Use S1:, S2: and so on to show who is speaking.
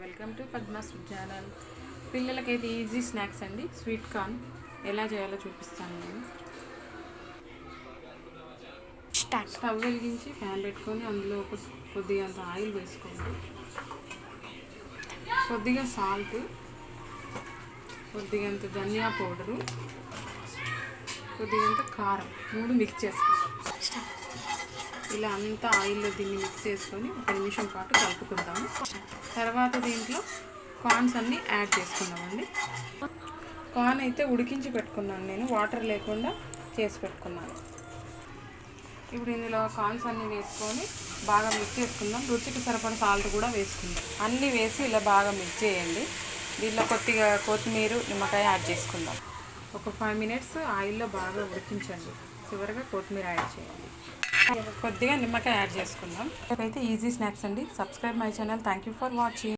S1: Welcome to Padma's channel పిల్లలకైతే easy snacks అండి. Sweet corn ఎలా చేయాలో చూపిస్తాను నేను.
S2: స్టార్ట్
S1: స్టవ్ వెలిగించి ప్యాన్ పెట్టుకొని అందులో ఒక కొద్దిగా అంత ఆయిల్ వేసుకోండి. కొద్దిగా సాల్ట్ కొద్దిగా అంత ధనియా పౌడరు కొద్దిగా అంత కారం. మూడు మిక్స్
S2: స్టార్ట్
S1: ఇలా అంతా ఆయిల్లో దీన్ని మిక్స్ చేసుకొని ఒక నిమిషం పాటు కలుపుకుందాము. తర్వాత దీంట్లో కార్న్స్ అన్నీ యాడ్ చేసుకున్నామండి కార్న్ అయితే ఉడికించి పెట్టుకున్నాను నేను వాటర్ లేకుండా చేసి పెట్టుకున్నాను. ఇప్పుడు ఇందులో కార్న్స్ అన్నీ వేసుకొని బాగా మిక్స్ చేసుకుందాం. రుచికి సరిపడ సాల్ట్ కూడా వేసుకుందాం. అన్నీ వేసి ఇలా బాగా మిక్స్ చేయండి. దీనిలో కొద్దిగా కొత్తిమీర నిమ్మకాయ యాడ్ చేసుకుందాం. ఒక ఫైవ్ మినిట్స్ ఆయిల్లో బాగా ఉడికించండి. చివరిగా కొత్తిమీర యాడ్ చేయండి. కొద్దిగా నిమ్మకాయ యాడ్ చేసుకుందాం. అయితే ఈజీ స్నాక్స్ అండి. Subscribe my channel thank you for watching